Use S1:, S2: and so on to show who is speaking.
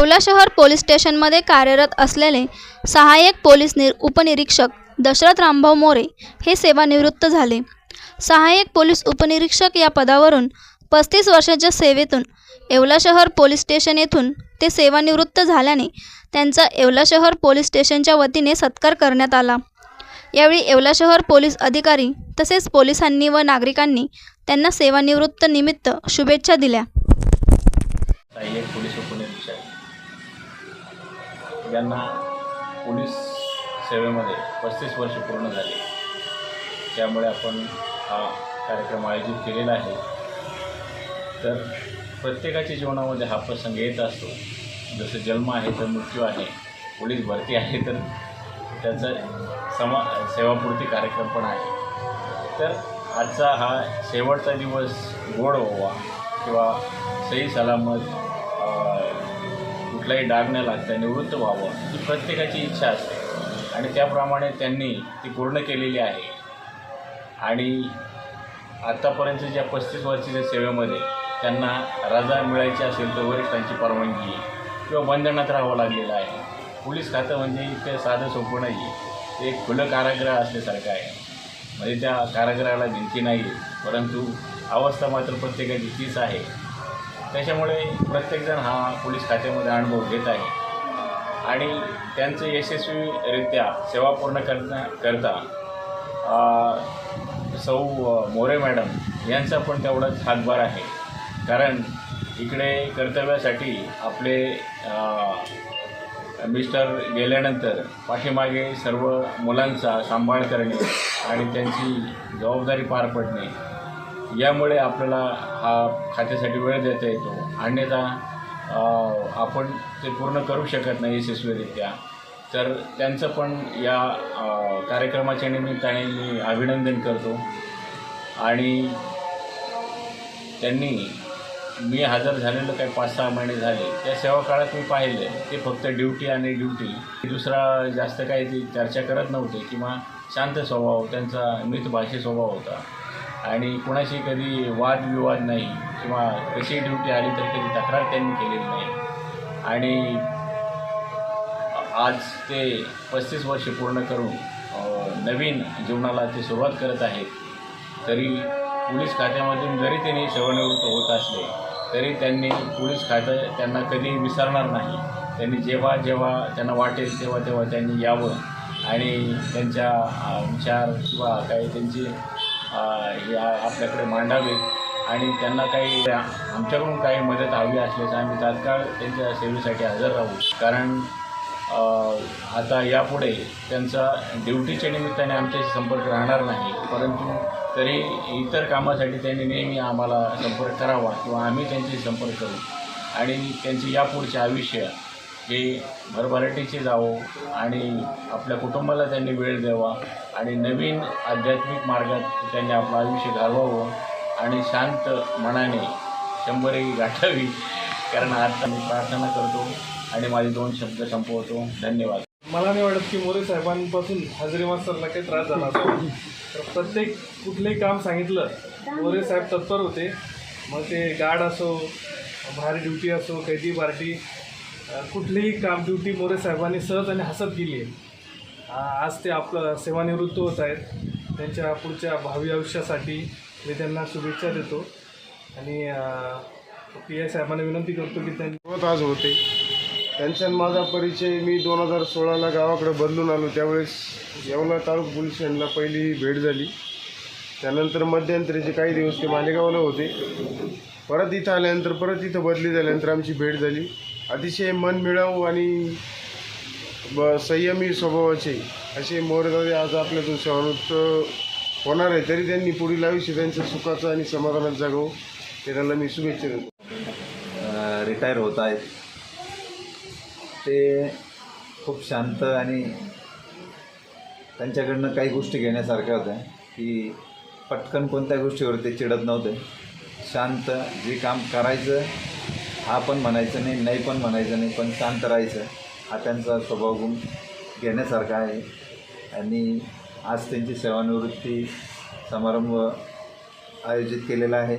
S1: येवला शहर पोलीस स्टेशनमध्ये कार्यरत असलेले सहाय्यक पोलीस निर उपनिरीक्षक दशरथ रामभाऊ मोरे हे सेवानिवृत्त झाले. सहाय्यक पोलीस उपनिरीक्षक या पदावरून पस्तीस वर्षाच्या सेवेतून येवला शहर पोलीस स्टेशन येथून ते सेवानिवृत्त झाल्याने त्यांचा येवला शहर पोलीस स्टेशनच्या वतीने सत्कार करण्यात आला. यावेळी येवला शहर पोलीस अधिकारी तसेच पोलिसांनी व नागरिकांनी त्यांना सेवानिवृत्त निमित्त शुभेच्छा दिल्या.
S2: यांना पोलीस सेवेमध्ये पस्तीस वर्ष पूर्ण झाली. त्यामुळे आपण हा कार्यक्रम आयोजित केलेला आहे. तर प्रत्येकाच्या जीवनामध्ये हा प्रसंग येत असतो. जसं जन्म आहे तर मृत्यू आहे पोलीस भरती आहे तर त्याचा समा सेवापूर्ती कार्यक्रम पण आहे. तर आजचा हा शेवटचा दिवस गोड व्हावा किंवा सही सलामत कुठलाही डाग न लागता निवृत्त व्हावं ही प्रत्येकाची इच्छा असते. आणि त्याप्रमाणे त्यांनी ती पूर्ण केलेली आहे. आणि आत्तापर्यंत ज्या पस्तीस वर्षाच्या सेवेमध्ये त्यांना रजा मिळायची असेल तर वरिष्ठांची परवानगी किंवा बंधनात राहावं लागलेलं आहे. पोलीस खातं म्हणजे इतकं साधं सोपं नाही ते एक खुलं कारागृह असल्यासारखं आहे. म्हणजे त्या कारागृहाला भिंती नाही परंतु अवस्था मात्र प्रत्येकाची तीच आहे. त्याच्यामुळे प्रत्येकजण हा पोलीस खात्यामध्ये अनुभव घेत आहे. आणि त्यांचं यशस्वीरित्या सेवा पूर्ण करण्या करता सौ मोरे मॅडम यांचा पण तेवढाच हातभार आहे. कारण इकडे कर्तव्यासाठी आपले मिस्टर गेल्यानंतर पाठीमागे सर्व मुलांचा सांभाळ करणे आणि त्यांची जबाबदारी पार पडणे यामुळे आपल्याला हा खात्यासाठी वेळ देता येतो. अन्यथा आपण ते पूर्ण करू शकत नाही यशस्वीरित्या. तर त्यांचं पण या कार्यक्रमाच्या निमित्ताने मी अभिनंदन करतो. आणि त्यांनी मी हजर झालेलं काही पाच सहा महिने झाले. त्या सेवा काळात मी पाहिले. ते फक्त ड्युटी आणि ड्युटी. दुसरा जास्त काही ती चर्चा करत नव्हते. किंवा शांत स्वभाव त्यांचा मितभाषी स्वभाव होता. आणि कुणाशी कधी वादविवाद नाही किंवा कशी ड्युटी आली तर कधी तक्रार त्यांनी केलेली नाही. आणि आज ते पस्तीस वर्ष पूर्ण करून नवीन जीवनाला ते सुरुवात करत आहेत. तरी पोलीस खात्यामधून जरी त्यांनी सेवानिवृत्त होत असले तरी त्यांनी पोलीस खातं त्यांना कधी विसरणार नाही. त्यांनी जेव्हा जेव्हा त्यांना वाटेल तेव्हा तेव्हा त्यांनी यावं. आणि त्यांच्या विचार किंवा काही त्यांची या आपल्याकडे मांडावेत आणि त्यांना काही आमच्याकडून काही मदत हवी असल्यास आम्ही तात्काळ त्यांच्या सेवेसाठी हजर राहू. कारण आता यापुढे त्यांचा ड्युटीच्या निमित्ताने आमच्याशी संपर्क राहणार नाही. परंतु तरी इतर कामासाठी त्यांनी नेहमी आम्हाला संपर्क करावा किंवा आम्ही त्यांच्याशी संपर्क करू. आणि त्यांचे यापुढचे आयुष्य की भरभराटीशी जावं आणि आपल्या कुटुंबाला त्यांनी वेळ द्यावा आणि नवीन आध्यात्मिक मार्गात त्यांनी आपलं आयुष्य घालवावं आणि शांत मनाने शंभरही गाठावी कारण आता मी प्रार्थना करतो आणि माझे दोन शब्द संपवतो. धन्यवाद.
S3: मला नाही वाटत की मोरे साहेबांपासून हजरी मास्तरला काही त्रास झाला असावा तर प्रत्येक कुठलंही काम सांगितलं मोरे साहेब तत्पर होते. मग ते गार्ड असो भारी ड्युटी असो कैदी पार्टी कुठलीही काम ड्युटी मोरे साहेबांनी सहज आणि हसत गेली आहे. आज ते आपलं सेवानिवृत्त होत आहेत. त्यांच्या पुढच्या भावी आयुष्यासाठी मी त्यांना शुभेच्छा देतो. आणि पी आय साहेबांना विनंती करतो की त्यांनी
S4: आज होते. त्यांच्या माझा परिचय मी दोन हजार सोळाला गावाकडे बदलून आलो. त्यावेळेस येवला तालुका पोलीस स्टेशनला पहिली भेट झाली. त्यानंतर मध्यंतरीचे काही दिवस ते मालेगावला होते. परत इथं आल्यानंतर परत इथं बदली झाल्यानंतर आमची भेट झाली. अतिशय मनमिळावू आणि ब संयमी स्वभावाचे असे मोरदादे आज आपल्यातून सेवानिवृत्त होणार आहे. तरी त्यांनी पुढील आयुष्य त्यांचं सुखाचं आणि समाधानात जगावं त्याला मी शुभेच्छा देतो.
S5: रिटायर होत आहेत. ते खूप शांत आणि त्यांच्याकडनं काही गोष्टी घेण्यासारख्या होत्या की पटकन कोणत्या गोष्टीवर ते चिडत नव्हते. शांत जे काम करायचं हा पण म्हणायचं नाही नाही पण म्हणायचं नाही पण शांत राहायचं. हा त्यांचा स्वभाव गुण घेण्यासारखा आहे. आणि आज त्यांची सेवानिवृत्ती समारंभ आयोजित केलेला आहे.